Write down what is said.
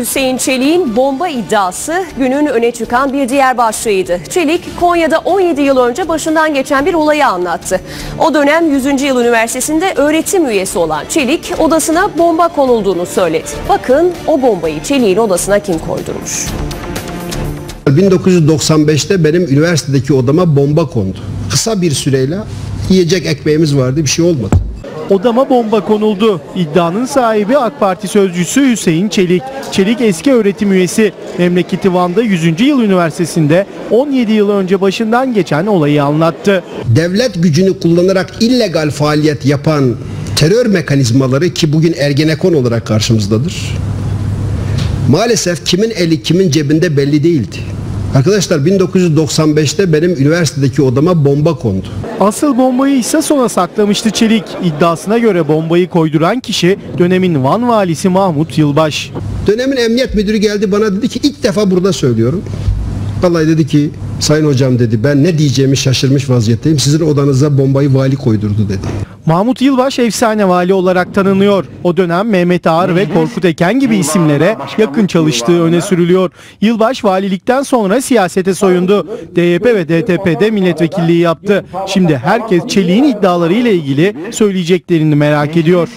Hüseyin Çelik'in bomba iddiası günün öne çıkan bir diğer başlığıydı. Çelik, Konya'da 17 yıl önce başından geçen bir olayı anlattı. O dönem 100. Yıl Üniversitesi'nde öğretim üyesi olan Çelik, odasına bomba konulduğunu söyledi. Bakın o bombayı Çelik'in odasına kim koydurmuş? 1995'te benim üniversitedeki odama bomba kondu. Kısa bir süreyle yiyecek ekmeğimiz vardı bir şey olmadı. Odama bomba konuldu. İddianın sahibi AK Parti sözcüsü Hüseyin Çelik. Çelik eski öğretim üyesi. Memleketi Van'da 100. Yıl Üniversitesi'nde 17 yıl önce başından geçen olayı anlattı. Devlet gücünü kullanarak illegal faaliyet yapan terör mekanizmaları ki bugün Ergenekon olarak karşımızdadır. Maalesef kimin eli kimin cebinde belli değildi. Arkadaşlar 1995'te benim üniversitedeki odama bomba kondu. Asıl bombayı ise sona saklamıştı Çelik. İddiasına göre bombayı koyduran kişi dönemin Van valisi Mahmut Yılbaş. Dönemin emniyet müdürü geldi bana dedi ki ilk defa burada söylüyorum. Vallahi dedi ki sayın hocam dedi ben ne diyeceğimi şaşırmış vaziyetteyim. Sizin odanıza bombayı vali koydurdu dedi. Mahmut Yılbaş efsane vali olarak tanınıyor. O dönem Mehmet Ağar ve Korkut Eken gibi isimlere yakın çalıştığı öne sürülüyor. Yılbaş valilikten sonra siyasete soyundu. DYP ve DTP'de milletvekilliği yaptı. Şimdi herkes Çelik'in iddiaları ile ilgili söyleyeceklerini merak ediyor.